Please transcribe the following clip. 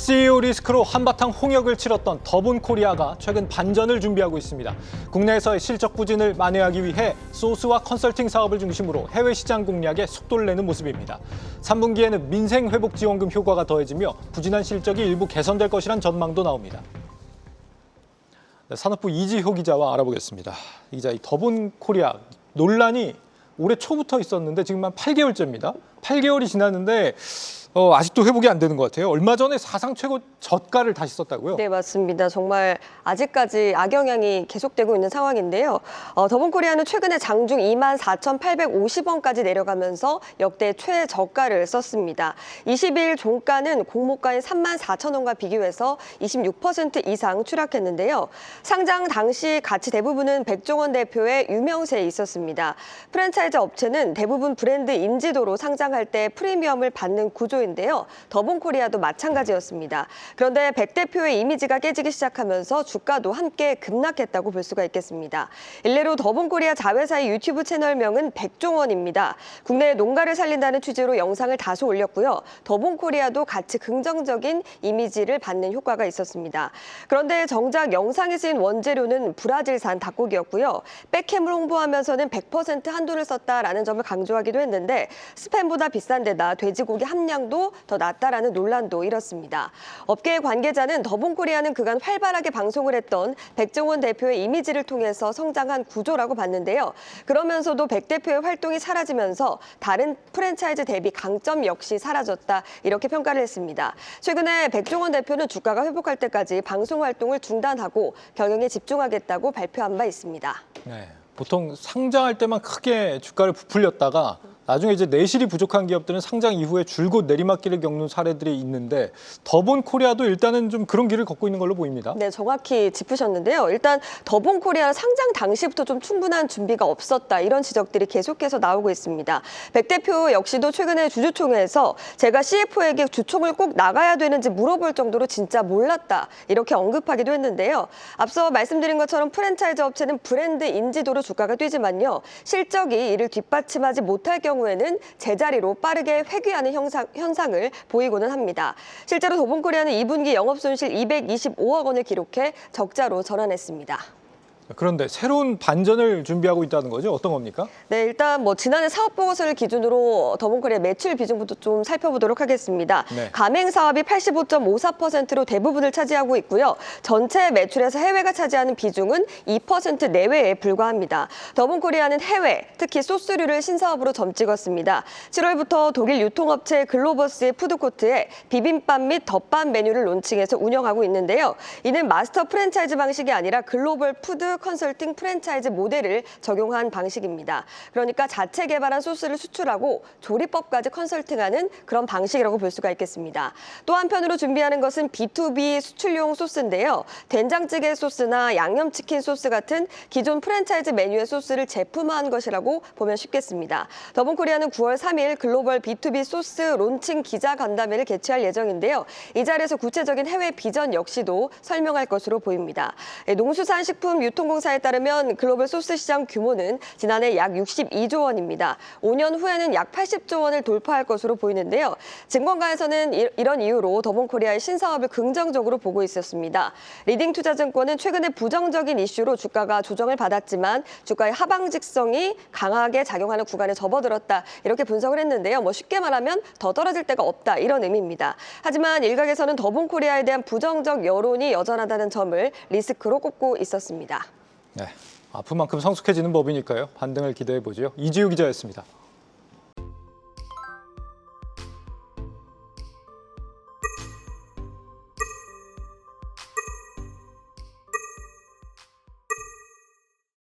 CEO 리스크로 한바탕 홍역을 치렀던 더본 코리아가 최근 반전을 준비하고 있습니다. 국내에서의 실적 부진을 만회하기 위해 소스와 컨설팅 사업을 중심으로 해외 시장 공략에 속도를 내는 모습입니다. 3분기에는 민생 회복 지원금 효과가 더해지며 부진한 실적이 일부 개선될 것이란 전망도 나옵니다. 네, 산업부 이지효 기자와 알아보겠습니다. 이 기자, 이 더본 코리아 논란이 올해 초부터 있었는데 지금 한 8개월째입니다. 8개월이 지났는데 어, 아직도 회복이 안 되는 것 같아요. 얼마 전에 사상 최고 저가를 다시 썼다고요? 네, 맞습니다. 정말 아직까지 악영향이 계속되고 있는 상황인데요. 어, 더본코리아는 최근에 장중 2만 4,850원까지 내려가면서 역대 최저가를 썼습니다. 20일 종가는 공모가인 3만 4천 원과 비교해서 26% 이상 추락했는데요. 상장 당시 가치 대부분은 백종원 대표의 유명세에 있었습니다. 프랜차이즈 업체는 대부분 브랜드 인지도로 상장 할 때 프리미엄을 받는 구조인데요. 더본코리아도 마찬가지였습니다. 그런데 백 대표의 이미지가 깨지기 시작하면서 주가도 함께 급락했다고 볼 수가 있겠습니다. 일례로 더본코리아 자회사의 유튜브 채널명은 백종원입니다. 국내 농가를 살린다는 취지로 영상을 다소 올렸고요. 더본코리아도 같이 긍정적인 이미지를 받는 효과가 있었습니다. 그런데 정작 영상에 쓰인 원재료는 브라질산 닭고기였고요. 백햄을 홍보하면서는 100% 한돈을 썼다라는 점을 강조하기도 했는데 스팸보다 비싼 데다 돼지고기 함량도 더 낮다라는 논란도 일었습니다. 업계 관계자는 더본코리아는 그간 활발하게 방송을 했던 백종원 대표의 이미지를 통해서 성장한 구조라고 봤는데요. 그러면서도 백 대표의 활동이 사라지면서 다른 프랜차이즈 대비 강점 역시 사라졌다 이렇게 평가를 했습니다. 최근에 백종원 대표는 주가가 회복할 때까지 방송 활동을 중단하고 경영에 집중하겠다고 발표한 바 있습니다. 네, 보통 상장할 때만 크게 주가를 부풀렸다가 나중에 이제 내실이 부족한 기업들은 상장 이후에 줄곧 내리막길을 겪는 사례들이 있는데 더본 코리아도 일단은 좀 그런 길을 걷고 있는 걸로 보입니다. 네, 정확히 짚으셨는데요. 일단 더본 코리아 상장 당시부터 좀 충분한 준비가 없었다 이런 지적들이 계속해서 나오고 있습니다. 백 대표 역시도 최근에 주주총회에서 제가 CFO에게 주총을 꼭 나가야 되는지 물어볼 정도로 진짜 몰랐다 이렇게 언급하기도 했는데요. 앞서 말씀드린 것처럼 프랜차이즈 업체는 브랜드 인지도로 주가가 뛰지만요. 실적이 이를 뒷받침하지 못할 경우 에는 제자리로 빠르게 회귀하는 형상, 현상 을 보이고는 합니다. 실제로 더본코리아는 2분기 영업손실 225억 원을 기록해 적자로 전환했습니다. 그런데 새로운 반전을 준비하고 있다는 거죠? 어떤 겁니까? 네, 일단 뭐 지난해 사업 보고서를 기준으로 더본코리아 매출 비중부터 좀 살펴보도록 하겠습니다. 네. 가맹 사업이 85.54%로 대부분을 차지하고 있고요. 전체 매출에서 해외가 차지하는 비중은 2% 내외에 불과합니다. 더본코리아는 해외, 특히 소스류를 신사업으로 점 찍었습니다. 7월부터 독일 유통업체 글로버스의 푸드코트에 비빔밥 및 덮밥 메뉴를 론칭해서 운영하고 있는데요. 이는 마스터 프랜차이즈 방식이 아니라 글로벌 푸드 컨설팅 프랜차이즈 모델을 적용한 방식입니다. 그러니까 자체 개발한 소스를 수출하고 조리법까지 컨설팅하는 그런 방식이라고 볼 수가 있겠습니다. 또 한편으로 준비하는 것은 B2B 수출용 소스인데요. 된장찌개 소스나 양념치킨 소스 같은 기존 프랜차이즈 메뉴의 소스를 제품화한 것이라고 보면 쉽겠습니다. 더본코리아는 9월 3일 글로벌 B2B 소스 론칭 기자 간담회를 개최할 예정인데요. 이 자리에서 구체적인 해외 비전 역시도 설명할 것으로 보입니다. 예, 농수산식품 유통 공사에 따르면 글로벌 소스 시장 규모는 지난해 약 62조 원입니다. 5년 후에는 약 80조 원을 돌파할 것으로 보이는데요. 증권가에서는 이- 이런 이유로 더본코리아의 신사업을 긍정적으로 보고 있었습니다. 리딩투자증권은 최근에 부정적인 이슈로 주가가 조정을 받았지만 주가의 하방직성이 강하게 작용하는 구간에 접어들었다 이렇게 분석을 했는데요. 뭐 쉽게 말하면 더 떨어질 데가 없다 이런 의미입니다. 하지만 일각에서는 더본코리아에 대한 부정적 여론이 여전하다는 점을 리스크로 꼽고 있었습니다. 네, 아픈 만큼 성숙해지는 법이니까요. 반등을 기대해 보죠. 이지우 기자였습니다.